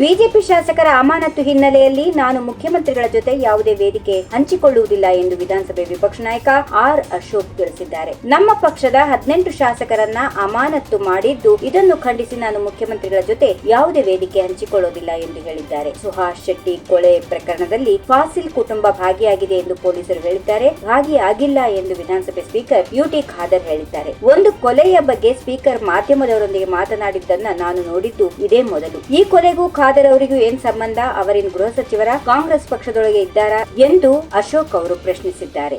BJP ಶಾಸಕರ ಅಮಾನತು ಹಿನ್ನೆಲೆಯಲ್ಲಿ ನಾನು ಮುಖ್ಯಮಂತ್ರಿಗಳ ಜೊತೆ ಯಾವುದೇ ವೇದಿಕೆ ಹಂಚಿಕೊಳ್ಳುವುದಿಲ್ಲ ಎಂದು ವಿಧಾನಸಭೆ ವಿಪಕ್ಷ ನಾಯಕ ಆರ್ ಅಶೋಕ್ ತಿಳಿಸಿದ್ದಾರೆ. ನಮ್ಮ ಪಕ್ಷದ ಹದಿನೆಂಟು ಶಾಸಕರನ್ನ ಅಮಾನತ್ತು ಮಾಡಿದ್ದು ಇದನ್ನು ಖಂಡಿಸಿ ನಾನು ಮುಖ್ಯಮಂತ್ರಿಗಳ ಜೊತೆ ಯಾವುದೇ ವೇದಿಕೆ ಹಂಚಿಕೊಳ್ಳುವುದಿಲ್ಲ ಎಂದು ಹೇಳಿದ್ದಾರೆ. ಸುಹಾಸ್ ಶೆಟ್ಟಿ ಕೊಲೆ ಪ್ರಕರಣದಲ್ಲಿ ಫಾಸಿಲ್ ಕುಟುಂಬ ಭಾಗಿಯಾಗಿದೆ ಎಂದು ಪೊಲೀಸರು ಹೇಳಿದ್ದಾರೆ. ಭಾಗಿಯಾಗಿಲ್ಲ ಎಂದು ವಿಧಾನಸಭೆ ಸ್ಪೀಕರ್ ಯುಟಿ ಖಾದರ್ ಹೇಳಿದ್ದಾರೆ. ಒಂದು ಕೊಲೆಯ ಬಗ್ಗೆ ಸ್ಪೀಕರ್ ಮಾಧ್ಯಮದವರೊಂದಿಗೆ ಮಾತನಾಡಿದ್ದನ್ನ ನಾನು ನೋಡಿದ್ದು ಇದೇ ಮೊದಲು. ಈ ಕೊಲೆಗೂ ಖಾದರ್ ಅವರಿಗೂ ಏನ್ ಸಂಬಂಧ? ಅವರಿನ್ ಗೃಹ ಸಚಿವರ ಕಾಂಗ್ರೆಸ್ ಪಕ್ಷದೊಳಗೆ ಇದ್ದಾರಾ ಎಂದು ಅಶೋಕ್ ಅವರು ಪ್ರಶ್ನಿಸಿದ್ದಾರೆ.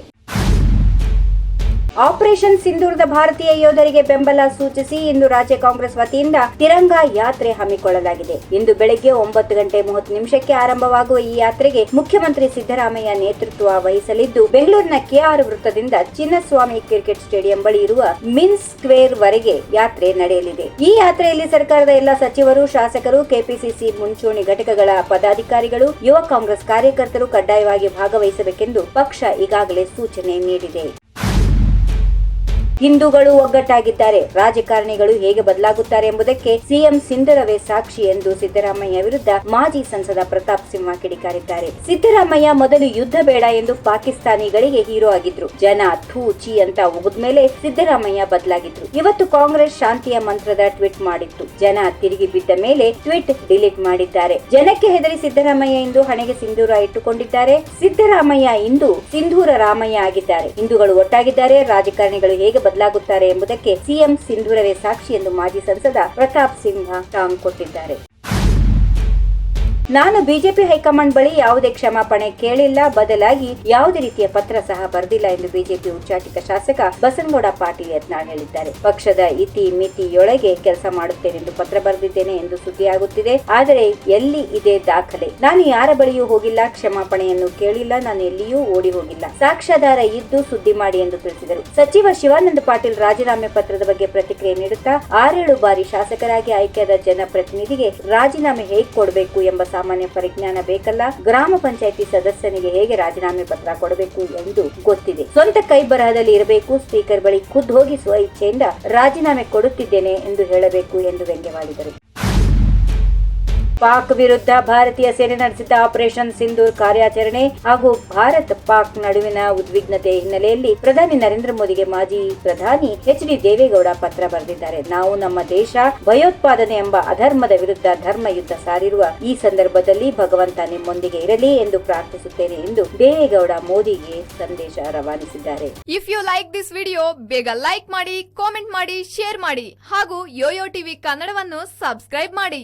ಆಪರೇಷನ್ ಸಿಂಧೂರದ ಭಾರತೀಯ ಯೋಧರಿಗೆ ಬೆಂಬಲ ಸೂಚಿಸಿ ಇಂದು ರಾಜ್ಯ ಕಾಂಗ್ರೆಸ್ ವತಿಯಿಂದ ತಿರಂಗಾ ಯಾತ್ರೆ ಹಮ್ಮಿಕೊಳ್ಳಲಾಗಿದೆ. ಇಂದು ಬೆಳಗ್ಗೆ ಒಂಬತ್ತು ಗಂಟೆ ಮೂವತ್ತು ನಿಮಿಷಕ್ಕೆ ಆರಂಭವಾಗುವ ಈ ಯಾತ್ರೆಗೆ ಮುಖ್ಯಮಂತ್ರಿ ಸಿದ್ದರಾಮಯ್ಯ ನೇತೃತ್ವ ವಹಿಸಲಿದ್ದು, ಬೆಂಗಳೂರಿನ ಕೆಆರ್ ವೃತ್ತದಿಂದ ಚಿನ್ನಸ್ವಾಮಿ ಕ್ರಿಕೆಟ್ ಸ್ಟೇಡಿಯಂ ಬಳಿ ಇರುವ ಮಿನ್ಸ್ ಸ್ಕ್ವೇರ್ ವರೆಗೆ ಯಾತ್ರೆ ನಡೆಯಲಿದೆ. ಈ ಯಾತ್ರೆಯಲ್ಲಿ ಸರ್ಕಾರದ ಎಲ್ಲ ಸಚಿವರು, ಶಾಸಕರು, ಕೆಪಿಸಿಸಿ ಮುಂಚೂಣಿ ಘಟಕಗಳ ಪದಾಧಿಕಾರಿಗಳು, ಯುವ ಕಾಂಗ್ರೆಸ್ ಕಾರ್ಯಕರ್ತರು ಕಡ್ಡಾಯವಾಗಿ ಭಾಗವಹಿಸಬೇಕೆಂದು ಪಕ್ಷ ಈಗಾಗಲೇ ಸೂಚನೆ ನೀಡಿದೆ. ಹಿಂದೂಗಳು ಒಗ್ಗಟ್ಟಾಗಿದ್ದಾರೆ. ರಾಜಕಾರಣಿಗಳು ಹೇಗೆ ಬದಲಾಗುತ್ತಾರೆ ಎಂಬುದಕ್ಕೆ ಸಿಎಂ ಸಿಂಧರವೇ ಸಾಕ್ಷಿ ಎಂದು ಸಿದ್ದರಾಮಯ್ಯ ವಿರುದ್ಧ ಮಾಜಿ ಸಂಸದ ಪ್ರತಾಪ್ ಸಿಂಹ ಕಿಡಿಕಾರಿದ್ದಾರೆ. ಸಿದ್ದರಾಮಯ್ಯ ಮೊದಲು ಯುದ್ಧ ಬೇಡ ಎಂದು ಪಾಕಿಸ್ತಾನಿಗಳಿಗೆ ಹೀರೋ ಆಗಿದ್ರು. ಜನ ಥೂ ಚಿ ಅಂತ ಮೇಲೆ ಸಿದ್ದರಾಮಯ್ಯ ಬದಲಾಗಿದ್ರು. ಇವತ್ತು ಕಾಂಗ್ರೆಸ್ ಶಾಂತಿಯ ಮಂತ್ರದ ಟ್ವೀಟ್ ಮಾಡಿತ್ತು. ಜನ ತಿರುಗಿ ಬಿದ್ದ ಮೇಲೆ ಟ್ವೀಟ್ ಡಿಲೀಟ್ ಮಾಡಿದ್ದಾರೆ. ಜನಕ್ಕೆ ಹೆದರಿ ಸಿದ್ದರಾಮಯ್ಯ ಇಂದು ಹಣೆಗೆ ಸಿಂಧೂರ ಇಟ್ಟುಕೊಂಡಿದ್ದಾರೆ. ಸಿದ್ದರಾಮಯ್ಯ ಇಂದು ಸಿಂಧೂರ ರಾಮಯ್ಯ ಆಗಿದ್ದಾರೆ. ಹಿಂದೂಗಳು ಒಟ್ಟಾಗಿದ್ದಾರೆ. ರಾಜಕಾರಣಿಗಳು ಹೇಗೆ ಬದಲಾಗುತ್ತಾರೆ ಎಂಬುದಕ್ಕೆ ಸಿಎಂ ಸಿಂಧೂರವೇ ಸಾಕ್ಷಿ ಎಂದು ಮಾಜಿ ಸಂಸದ ಪ್ರತಾಪ್ ಸಿಂಹ ಟಾಂಗ್ ಕೊಟ್ಟಿದ್ದಾರೆ. ನಾನು ಬಿಜೆಪಿ ಹೈಕಮಾಂಡ್ ಬಳಿ ಯಾವುದೇ ಕ್ಷಮಾಪಣೆ ಕೇಳಿಲ್ಲ. ಬದಲಾಗಿ ಯಾವುದೇ ರೀತಿಯ ಪತ್ರ ಸಹ ಬರೆದಿಲ್ಲ ಎಂದು ಬಿಜೆಪಿ ಉಚ್ಚಾಟಿತ ಶಾಸಕ ಬಸನಗೌಡ ಪಾಟೀಲ್ ಯತ್ನಾಳ್ ಹೇಳಿದ್ದಾರೆ. ಪಕ್ಷದ ಇತಿ ಮಿತಿಯೊಳಗೆ ಕೆಲಸ ಮಾಡುತ್ತೇನೆಂದು ಪತ್ರ ಬರೆದಿದ್ದೇನೆ ಎಂದು ಸುದ್ದಿಯಾಗುತ್ತಿದೆ. ಆದರೆ ಎಲ್ಲಿ ಇದೆ ದಾಖಲೆ? ನಾನು ಯಾರ ಬಳಿಯೂ ಹೋಗಿಲ್ಲ. ಕ್ಷಮಾಪಣೆಯನ್ನು ಕೇಳಿಲ್ಲ. ನಾನು ಎಲ್ಲಿಯೂ ಓಡಿ ಹೋಗಿಲ್ಲ. ಸಾಕ್ಷ್ಯಾಧಾರ ಇದ್ದು ಸುದ್ದಿ ಮಾಡಿ ಎಂದು ತಿಳಿಸಿದರು. ಸಚಿವ ಶಿವಾನಂದ ಪಾಟೀಲ್ ರಾಜೀನಾಮೆ ಪತ್ರದ ಬಗ್ಗೆ ಪ್ರತಿಕ್ರಿಯೆ ನೀಡುತ್ತಾ ಆರೇಳು ಬಾರಿ ಶಾಸಕರಾಗಿ ಆಯ್ಕೆಯಾದ ಜನಪ್ರತಿನಿಧಿಗೆ ರಾಜೀನಾಮೆ ಹೇಗೆ ಕೊಡಬೇಕು ಎಂಬ ಸಾಮಾನ್ಯ ಪರಿಜ್ಞಾನ ಬೇಕಲ್ಲ? ಗ್ರಾಮ ಪಂಚಾಯಿತಿ ಸದಸ್ಯನಿಗೆ ಹೇಗೆ ರಾಜೀನಾಮೆ ಪತ್ರ ಕೊಡಬೇಕು ಎಂದು ಗೊತ್ತಿದೆ. ಸ್ವಂತ ಕೈ ಬರಹದಲ್ಲಿ ಇರಬೇಕು, ಸ್ಪೀಕರ್ ಬಳಿ ಖುದ್ದು ಹೋಗಿ ಸ್ವ ಇಚ್ಛೆಯಿಂದ ರಾಜೀನಾಮೆ ಕೊಡುತ್ತಿದ್ದೇನೆ ಎಂದು ಹೇಳಬೇಕು ಎಂದು ವ್ಯಂಗ್ಯವಾಡಿದರು. ಪಾಕ್ ವಿರುದ್ಧ ಭಾರತೀಯ ಸೇನೆ ನಡೆಸಿದ್ದ ಆಪರೇಷನ್ ಸಿಂಧೂರ್ ಕಾರ್ಯಾಚರಣೆ ಹಾಗೂ ಭಾರತ್ ಪಾಕ್ ನಡುವಿನ ಉದ್ವಿಗ್ನತೆ ಹಿನ್ನೆಲೆಯಲ್ಲಿ ಪ್ರಧಾನಿ ನರೇಂದ್ರ ಮೋದಿಗೆ ಮಾಜಿ ಪ್ರಧಾನಿ ಎಚ್ ಡಿ ದೇವೇಗೌಡ ಪತ್ರ ಬರೆದಿದ್ದಾರೆ. ನಾವು ನಮ್ಮ ದೇಶ ಭಯೋತ್ಪಾದನೆ ಎಂಬ ಅಧರ್ಮದ ವಿರುದ್ಧ ಧರ್ಮ ಯುದ್ಧ ಸಾರಿರುವ ಈ ಸಂದರ್ಭದಲ್ಲಿ ಭಗವಂತ ನಿಮ್ಮೊಂದಿಗೆ ಇರಲಿ ಎಂದು ಪ್ರಾರ್ಥಿಸುತ್ತೇನೆ ಎಂದು ದೇವೇಗೌಡ ಮೋದಿಗೆ ಸಂದೇಶ ರವಾನಿಸಿದ್ದಾರೆ. If you like this video ಬೇಗ ಲೈಕ್ ಮಾಡಿ ಕಾಮೆಂಟ್ ಮಾಡಿ ಶೇರ್ ಮಾಡಿ ಹಾಗೂ ಯೋಯೋ ಟಿವಿ ಕನ್ನಡವನ್ನು ಸಬ್ಸ್ಕ್ರೈಬ್ ಮಾಡಿ.